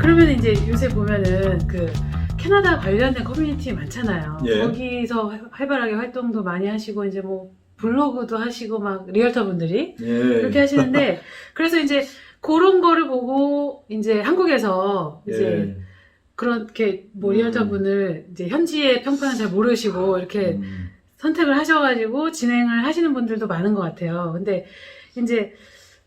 그러면 이제 요새 보면은 그 캐나다 관련된 커뮤니티 많잖아요. 예. 거기서 활- 활발하게 활동도 많이 하시고 이제 뭐 블로그도 하시고 막 리얼터 분들이 예. 그렇게 하시는데 그래서 이제 그런 거를 보고 이제 한국에서 이제 예. 그렇게 뭐 음. 리얼터 분을 이제 현지의 평판을 잘 모르시고 이렇게 음. 선택을 하셔가지고 진행을 하시는 분들도 많은 것 같아요. 근데 이제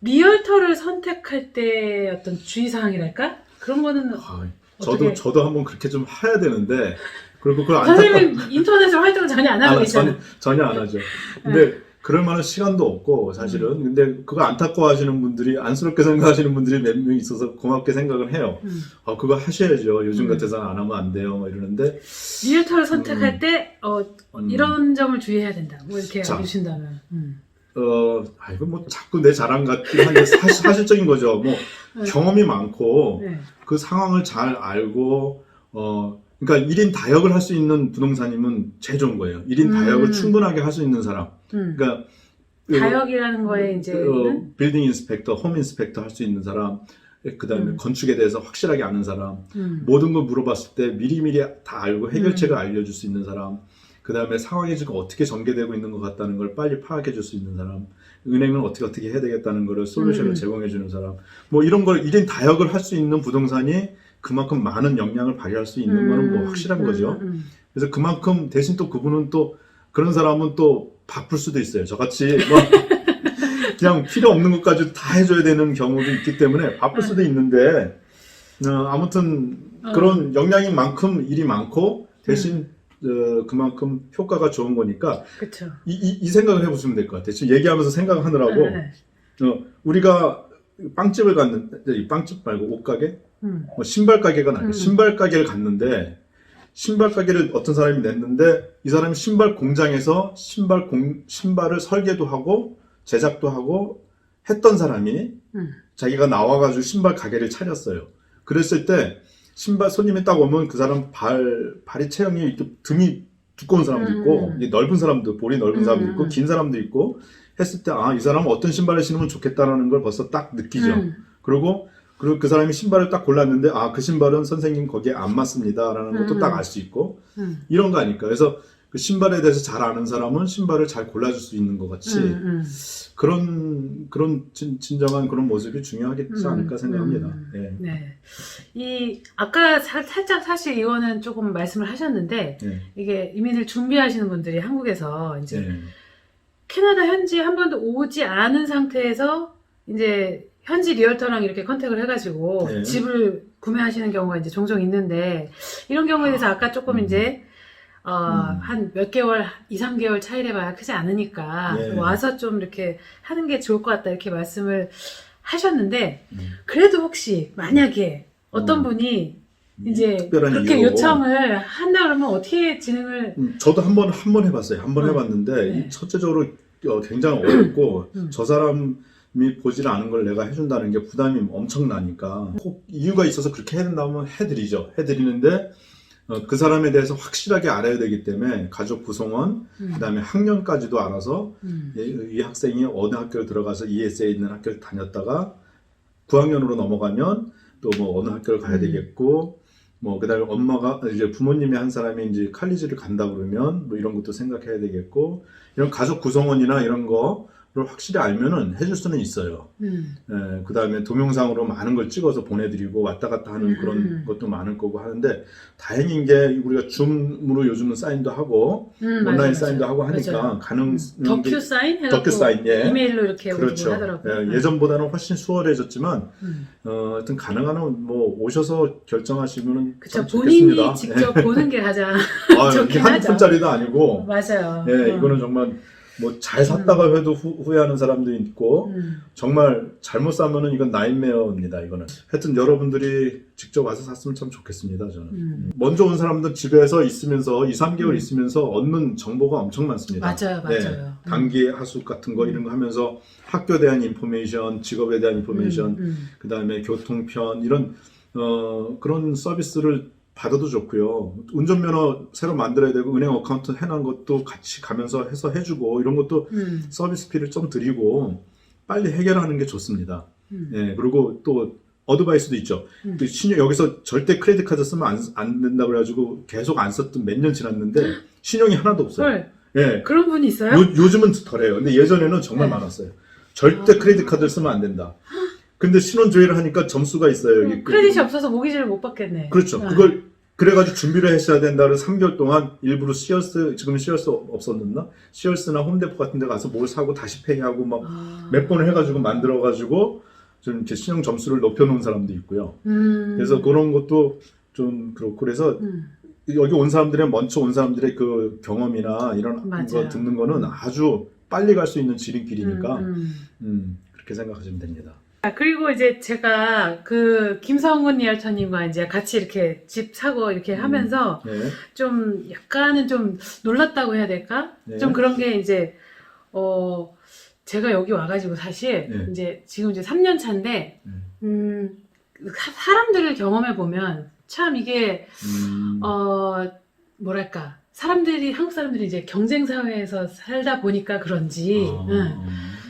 리얼터를 선택할 때 어떤 주의사항이랄까? 그런 거는 아, 저도 어떻게- 저도 한번 그렇게 좀 해야 되는데 그리고 그걸 안타까 선생님은 인터넷으로 활동을 전혀 안 하고 안, 계시잖아요. 전혀, 전혀 안 하죠. 근데 그럴 만한 시간도 없고 사실은 근데 그거 안타까워하시는 분들이 안쓰럽게 생각하시는 분들이 몇 명 있어서 고맙게 생각을 해요. 음. 아 그거 하셔야죠. 요즘 음. 같아서는 안 하면 안 돼요. 뭐 이러는데 리얼터를 선택할 음. 때 어, 음. 이런 점을 주의해야 된다. 뭐 이렇게 자. 알려주신다면. 음. 어, 아, 이거 뭐 자꾸 내 자랑 같긴 한데 사실, 사실적인 거죠. 뭐 네. 경험이 많고 네. 그 상황을 잘 알고 어 그러니까 1인 다역을 할 수 있는 부동산이면 제일 좋은 거예요. 1인 음. 다역을 충분하게 할 수 있는 사람. 음. 그러니까 그, 다역이라는 거에 이제 어, 빌딩 인스펙터, 홈 인스펙터 할 수 있는 사람, 그 다음에 음. 건축에 대해서 확실하게 아는 사람, 음. 모든 걸 물어봤을 때 미리미리 다 알고 해결책을 알려줄 수 있는 사람, 그 다음에 상황이 지금 어떻게 전개되고 있는 것 같다는 걸 빨리 파악해 줄 수 있는 사람, 은행은 어떻게 어떻게 해야 되겠다는 거를 솔루션을 음. 제공해 주는 사람, 뭐 이런 걸 1인 다역을 할 수 있는 부동산이 그만큼 많은 역량을 발휘할 수 있는 거는 뭐 음. 확실한 음, 거죠. 음, 그래서 그만큼 대신 또 그분은 또 그런 사람은 또 바쁠 수도 있어요. 저같이 뭐 그냥 필요 없는 것까지 다 해줘야 되는 경우도 있기 때문에 바쁠 수도 있는데 어, 아무튼 어. 그런 역량인 만큼 일이 많고 대신 어, 그만큼 효과가 좋은 거니까. 이, 이, 이 생각을 해보시면 될 것 같아요. 지금 얘기하면서 생각하느라고 네, 어, 우리가 빵집을 갔는데 이 빵집 말고 옷가게 음. 뭐 신발 가게가 나요. 음. 신발 가게를 갔는데 신발 가게를 어떤 사람이 냈는데 이 사람이 신발 공장에서 신발 공 신발을 설계도 하고 제작도 하고 했던 사람이 음. 자기가 나와가지고 신발 가게를 차렸어요. 그랬을 때 신발 손님이 딱 오면 그 사람 발 발이 체형이 이렇게 등이 두꺼운 사람도 있고 음. 이게 넓은 사람도 볼이 넓은 사람도 음. 있고 긴 사람도 있고 했을 때 아 이 사람은 어떤 신발을 신으면 좋겠다라는 걸 벌써 딱 느끼죠. 음. 그리고 그리고 그 사람이 신발을 딱 골랐는데 아 그 신발은 선생님 거기에 안 맞습니다라는 것도 음. 딱알 수 있고 음. 이런 거 아닐까 그래서 그 신발에 대해서 잘 아는 사람은 신발을 잘 골라줄 수 있는 것 같이 음, 음. 그런 그런 진, 진정한 그런 모습이 중요하겠지 음, 않을까 생각합니다. 음. 예. 네. 이 아까 사- 살짝 사실 이거는 조금 말씀을 하셨는데 예. 이게 이민을 준비하시는 분들이 한국에서 이제 예. 캐나다 현지에 한 번도 오지 않은 상태에서 이제 현지 리얼터랑 이렇게 컨택을 해가지고 네. 집을 구매하시는 경우가 이제 종종 있는데 이런 경우에 대해서 아까 조금 음. 이제 어, 음. 한몇 개월, 2, 3개월 차이를 봐야 크지 않으니까 예. 와서 좀 이렇게 하는 게 좋을 것 같다 이렇게 말씀을 하셨는데 음. 그래도 혹시 만약에 어떤 음. 분이 이제 그렇게 이유로. 요청을 한다 그러면 어떻게 진행을 음, 저도 한 번 한 번 해봤어요. 한번 어. 해봤는데 네. 이 첫째적으로 어, 굉장히 어렵고 음. 저 사람이 보질 않은 걸 내가 해준다는 게 부담이 엄청나니까 꼭 이유가 있어서 그렇게 해야 된다면 해드리죠. 해드리는데 어, 그 사람에 대해서 확실하게 알아야 되기 때문에 가족 구성원 음, 그다음에 학년까지도 알아서 음, 이, 이 학생이 어느 학교를 들어가서 ES에 있는 학교를 다녔다가 9학년으로 넘어가면 또 뭐 어느 학교를 가야 음. 되겠고 뭐 그다음에 엄마가 이제 부모님이 한 사람이 이제 칼리지를 간다 그러면 뭐 이런 것도 생각해야 되겠고 이런 가족 구성원이나 이런 거를 확실히 알면은 해줄 수는 있어요. 음, 예, 그 다음에 동영상으로 많은 걸 찍어서 보내드리고 왔다 갔다 하는 음, 그런 음. 것도 많을 거고 하는데 다행인 게 우리가 줌으로 요즘은 사인도 하고 음, 온라인 맞아요, 사인도 맞아요. 하고 하니까 맞아요. 가능 음, 덕큐 사인 해갖고 덕큐 사인, 예. 이메일로 이렇게 그렇죠. 하더라고요. 예, 전보다는 훨씬 수월해졌지만 음. 어, 하여튼 가능한 한뭐 오셔서 결정하시면은 그쵸 참 본인이 좋겠습니다. 직접 보는 게 가장 예. 아, 좋긴 한 하죠. 푼짜리도 아니고 맞아요. 예, 어. 이거는 정말 뭐 잘 샀다가 해도 후, 후회하는 사람도 있고 음, 정말 잘못 사면은 이건 나인메어입니다. 이거는 하여튼 여러분들이 직접 와서 샀으면 참 좋겠습니다. 저는 음. 먼저 온 사람들 집에서 있으면서 2, 3개월 음. 있으면서 얻는 정보가 엄청 많습니다. 맞아요, 네, 맞아요. 음. 단기 하숙 같은 거 이런 거 하면서 학교에 대한 인포메이션, 직업에 대한 인포메이션, 음, 음. 그 다음에 교통편 이런 어, 그런 서비스를 받아도 좋고요. 운전면허 새로 만들어야 되고 은행 어카운트 해놓은 것도 같이 가면서 해서 해주고 이런 것도 음, 서비스 피를 좀 드리고 빨리 해결하는 게 좋습니다. 음. 예, 그리고 또 어드바이스도 있죠. 음. 그 신용 여기서 절대 크레딧 카드 쓰면 안, 안 된다 그래가지고 계속 안 썼던 몇 년 지났는데 신용이 하나도 없어요. 헐, 예. 그런 분이 있어요? 요, 요즘은 덜해요. 근데 예전에는 정말 네. 많았어요. 절대 아. 크레딧 카드를 쓰면 안 된다. 근데 신원 조회를 하니까 점수가 있어요. 여기 음, 크레딧이 없어서 모기지를 못 받겠네. 그렇죠. 아. 그걸 그래가지고 준비를 했어야 된다를 3개월 동안 일부러 시어스 지금 시어스 없었는나 시어스나 홈데포 같은 데 가서 뭘 사고 다시 페이하고 막몇 아. 번을 해가지고 만들어가지고 좀 이렇게 신용 점수를 높여놓은 사람도 있고요. 음. 그래서 그런 것도 좀 그렇고 그래서 음. 여기 온 사람들의 먼저 온 사람들의 그 경험이나 이런 맞아요. 거 듣는 거는 아주 빨리 갈 수 있는 지름길이니까 음, 음. 음, 그렇게 생각하시면 됩니다. 아, 그리고 이제 제가 그 김성훈 리얼터님과 이제 같이 이렇게 집 사고 이렇게 음. 하면서 네. 좀 약간은 좀 놀랐다고 해야 될까? 네. 좀 그런 게 이제 어 제가 여기 와가지고 사실 네. 이제 지금 이제 3년 차인데 음. 음 사- 사람들을 경험해 보면 참 이게 음, 어 뭐랄까 사람들이 한국 사람들이 이제 경쟁 사회에서 살다 보니까 그런지 아, 응.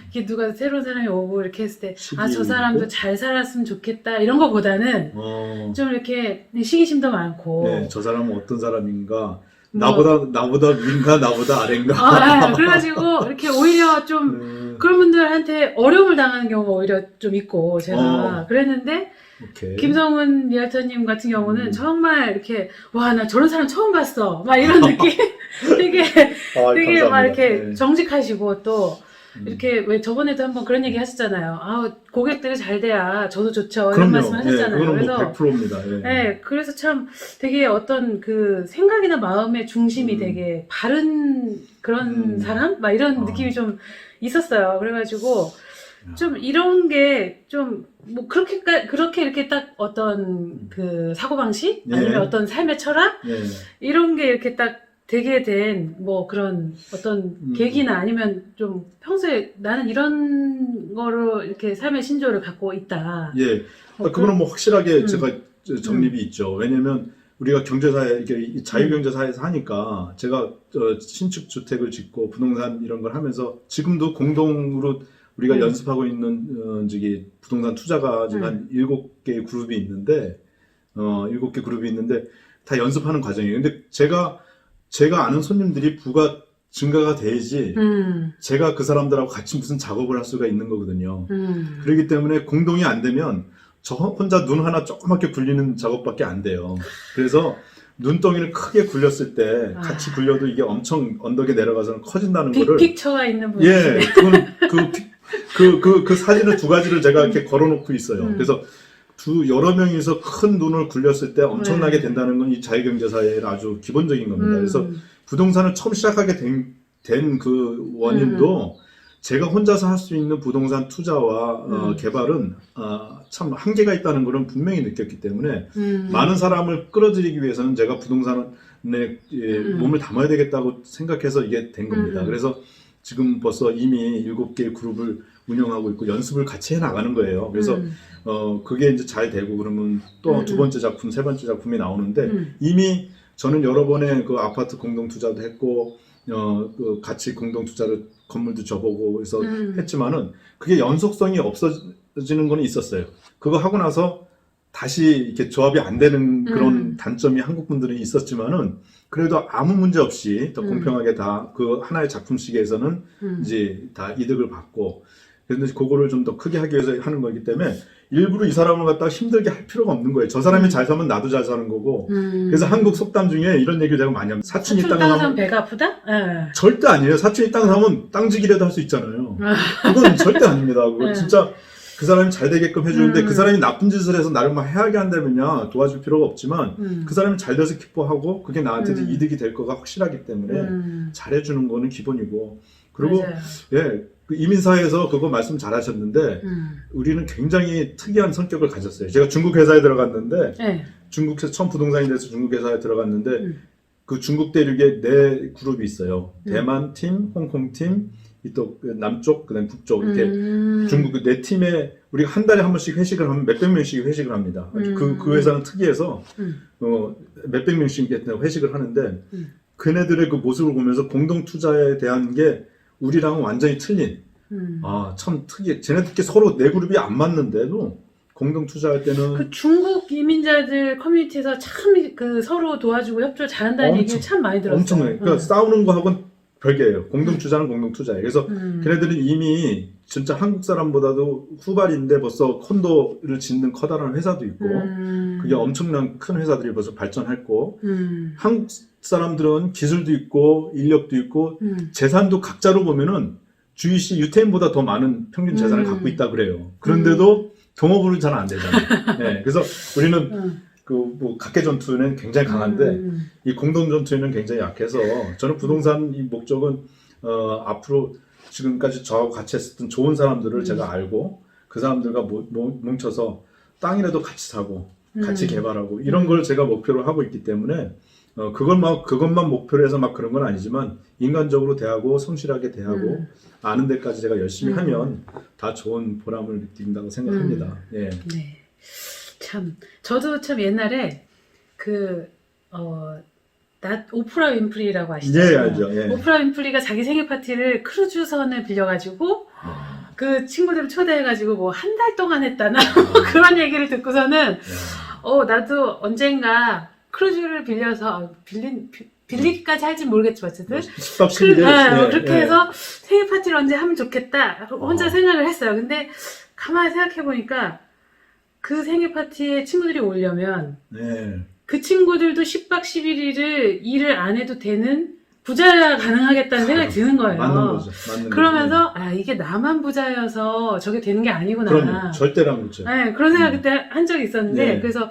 이게 누가 새로운 사람이 오고 이렇게 했을 때 아 저? 사람도 잘 살았으면 좋겠다 이런 거보다는 어, 좀 이렇게 시기심도 많고 네, 저 사람은 어떤 사람인가? 뭐- 나보다 나보다 위인가 나보다 아래인가? 아, 네. 그래가지고 이렇게 오히려 좀 음, 그런 분들한테 어려움을 당하는 경우가 오히려 좀 있고 제가 어. 그랬는데 오케이. 김성훈 리얼터님 같은 경우는 음. 정말 이렇게 와 나 저런 사람 처음 봤어 막 이런 느낌 되게 아, 되게 감사합니다. 막 이렇게 네. 정직하시고 또 음. 이렇게 왜 저번에도 한번 그런 얘기 하셨잖아요 아 고객들이 잘 돼야 저도 좋죠 이런. 말씀 하셨잖아요 예, 그거는 그래서 뭐 100%입니다. 예. 네, 그래서 참 되게 어떤 그 생각이나 마음의 중심이 음. 되게 바른 그런 음. 사람? 막 이런 어. 느낌이 좀 있었어요. 그래가지고 야. 좀 이런 게 좀 뭐 그렇게 그렇게 이렇게 딱 어떤 그 사고 방식 네. 아니면 어떤 삶의 철학 예. 이런 게 이렇게 딱 되게 된 뭐 그런 어떤 음. 계기나 아니면 좀 평소에 나는 이런 거로 이렇게 삶의 신조를 갖고 있다. 예. 뭐 그거는 뭐 확실하게 음. 제가 저- 정립이 있죠. 왜냐면 우리가 경제사회, 이게 이 자유경제사회에서 하니까 제가 어, 신축 주택을 짓고 부동산 이런 걸 하면서 지금도 공동으로 우리가 음. 연습하고 있는 어, 저기 부동산 투자가 지금 음. 한 일곱 개 그룹이 있는데 어 일곱 개 그룹이 있는데 다 연습하는 과정이에요. 근데 제가 제가 아는 손님들이 부가 증가가 돼야지 음, 제가 그 사람들하고 같이 무슨 작업을 할 수가 있는 거거든요. 음. 그렇기 때문에 공동이 안 되면 저 혼자 눈 하나 조그맣게 굴리는 작업밖에 안 돼요. 그래서 눈덩이를 크게 굴렸을 때 아. 같이 굴려도 이게 엄청 언덕에 내려가서는 커진다는 거를 빅픽처가 있는 분이 예, 그건 그, 피- 그, 그, 그 사진을 두 가지를 제가 이렇게 걸어놓고 있어요. 음. 그래서 두, 여러 명이서 큰 눈을 굴렸을 때 엄청나게 네. 된다는 건 이 자유경제 사회의 아주 기본적인 겁니다. 음. 그래서 부동산을 처음 시작하게 된 그 원인도 제가 혼자서 할 수 있는 부동산 투자와 어, 음. 개발은 어, 참 한계가 있다는 것은 분명히 느꼈기 때문에 음. 많은 사람을 끌어들이기 위해서는 제가 부동산에 예, 음. 몸을 담아야 되겠다고 생각해서 이게 된 겁니다. 음. 그래서 지금 벌써 이미 일곱 개의 그룹을 운영하고 있고 연습을 같이 해 나가는 거예요. 그래서 음. 어 그게 이제 잘 되고 그러면 또 음, 두 음. 번째 작품, 세 번째 작품이 나오는데 음. 이미 저는 여러 번의 그 아파트 공동 투자도 했고 어, 그 같이 공동 투자를 건물도 줘보고 그래서 음. 했지만은 그게 연속성이 없어지는 거는 있었어요. 그거 하고 나서 다시 이렇게 조합이 안 되는 그런 음. 단점이 한국 분들은 있었지만은 그래도 아무 문제 없이 더 음. 공평하게 다 그 하나의 작품씩에서는 음. 이제 다 이득을 받고 그런데 그거를 좀 더 크게 하기 위해서 하는 거기 때문에 일부러 이 사람을 갖다가 힘들게 할 필요가 없는 거예요. 저 사람이 음. 잘 사면 나도 잘 사는 거고. 음. 그래서 한국 속담 중에 이런 얘기를 제가 많이 합니다. 사촌 땅땅 사면 사면 배가 아프다? 예. 절대 아니에요. 사촌이 땅 사면 땅지기라도 할 수 있잖아요. 아. 그건 절대 아닙니다. 그거 네. 진짜 그 사람이 잘 되게끔 해주는데 음. 그 사람이 나쁜 짓을 해서 나를 막 해하게 한다면야 도와줄 필요가 없지만 음. 그 사람이 잘 돼서 기뻐하고 그게 나한테도 음. 이득이 될 거가 확실하기 때문에 음. 잘해주는 거는 기본이고 그리고 맞아요. 예, 그 이민사회에서 그거 말씀 잘 하셨는데 음. 우리는 굉장히 특이한 성격을 가졌어요. 제가 중국 회사에 들어갔는데 네. 중국에서 처음 부동산이 돼서 중국 회사에 들어갔는데 음. 그 중국 대륙에 네 그룹이 있어요. 음. 대만 팀, 홍콩 팀, 이또 남쪽, 그다음 북쪽 이렇게 음. 중국 그네 팀에 우리가 한 달에 한 번씩 회식을 하면 몇백 명씩 회식을 합니다. 음. 그, 그 회사는 특이해서 음. 어, 몇백 명씩 회식을 하는데 음. 그네들의 그 모습을 보면서 공동 투자에 대한 게 우리랑은 완전히 틀린 음. 아참 특이해. 쟤네들끼리 서로 네 그룹이 안 맞는데도 공동 투자할 때는 그 중국 이민자들 커뮤니티에서 참 그 서로 도와주고 협조 잘한다는 엄청- 얘기를 참 많이 들었어요. 엄청나요. 그러니까 응. 싸우는 거하고는 별개예요. 공동 투자는 공동 투자예요. 그래서 음. 걔네들은 이미 진짜 한국 사람보다도 후발인데 벌써 콘도를 짓는 커다란 회사도 있고 음. 그게 엄청난 큰 회사들이 벌써 발전했고 음. 한국 사람들은 기술도 있고 인력도 있고 음. 재산도 각자로 보면은 주이시 유태인보다 더 많은 평균 재산을 음. 갖고 있다 그래요. 그런데도 동업으로 잘 안 되잖아요. 네, 그래서 우리는 음. 그뭐 각계 전투는 굉장히 강한데 음. 이 공동 전투에는 굉장히 약해서 저는 부동산 이 목적은 어, 앞으로 지금까지 저하고 같이 했었던 좋은 사람들을 음. 제가 알고 그 사람들과 모, 모- 뭉쳐서 땅이라도 같이 사고 같이 음. 개발하고 이런 걸 제가 목표로 하고 있기 때문에 어, 그것만 그것만 목표로 해서 막 그런 건 아니지만 인간적으로 대하고 성실하게 대하고 음. 아는 데까지 제가 열심히 음. 하면 다 좋은 보람을 느낀다고 생각합니다. 예. 네. 참 저도 참 옛날에 그 어, 나 오프라 윈프리라고 아시죠? 예, 알죠. 예. 오프라 윈프리가 자기 생일 파티를 크루즈선을 빌려가지고 아, 그 친구들을 초대해가지고 뭐 한 달 동안 했다나 아, 그런 얘기를 듣고서는 야. 어 나도 언젠가 크루즈를 빌려서 빌린 비- 빌리기까지 할진 모르겠지만 어쨌든 숙박 그, 시대 네, 그렇게 해서 생일 파티를 언제 하면 좋겠다 혼자 어. 생각을 했어요. 근데 가만히 생각해 보니까 그 생일 파티에 친구들이 오려면 네. 그 친구들도 10박 11일을 일을 안 해도 되는 부자가 가능하겠다는 생각이 드는 거예요. 맞는 거죠. 맞는 그러면서 아 이게 나만 부자여서 저게 되는 게 아니구나. 그럼 절대란 거죠. 네, 그런 생각 음. 그때 한 적이 있었는데 네. 그래서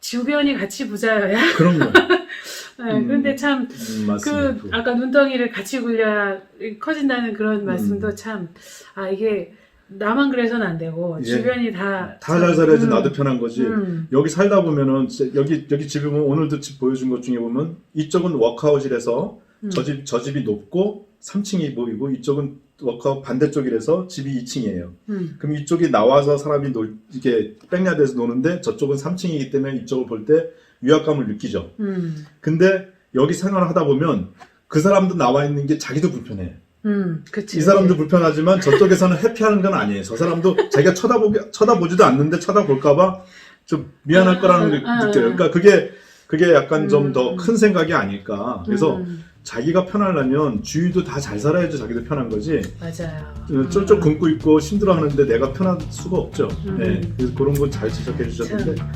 주변이 같이 부자여야. 그런 거. 네, 음. 근데 참 음. 그 아까 눈덩이를 같이 굴려야 커진다는 그런 음. 말씀도 참아 이게 나만 그래서는 안 되고 예. 주변이 다 다 잘 살아야지 음, 나도 편한 거지. 음, 여기 살다 보면은 진짜 여기 여기 집에 보면 오늘도 집 보여준 것 중에 보면 이쪽은 워크아웃이라서 음. 저집 저 집이 높고 3층이 보이고 이쪽은 워크아웃 반대쪽이라서 집이 2층이에요. 음, 그럼 이쪽이 나와서 사람이 놀 이게 백야드에서 노는데 저쪽은 3층이기 때문에 이쪽을 볼 때 위압감을 느끼죠. 음, 근데 여기 생활을 하다 보면 그 사람도 나와 있는 게 자기도 불편해. 음, 그치. 이 사람도 불편하지만 저쪽에서는 해피하는 건 아니에요. 저 사람도 자기가 쳐다보기 쳐다보지도 않는데 쳐다볼까봐 좀 미안할 거라는 게 아. 느껴요. 그러니까 그게 그게 약간 좀 음, 더 음. 큰 생각이 아닐까. 그래서 음, 자기가 편하려면 주위도 다 잘 살아야지 자기도 편한 거지. 맞아요. 쫄쫄 굶고 있고 힘들어하는데 내가 편할 수가 없죠. 음. 네, 그래서 그런 건 잘 지적해 주셨는데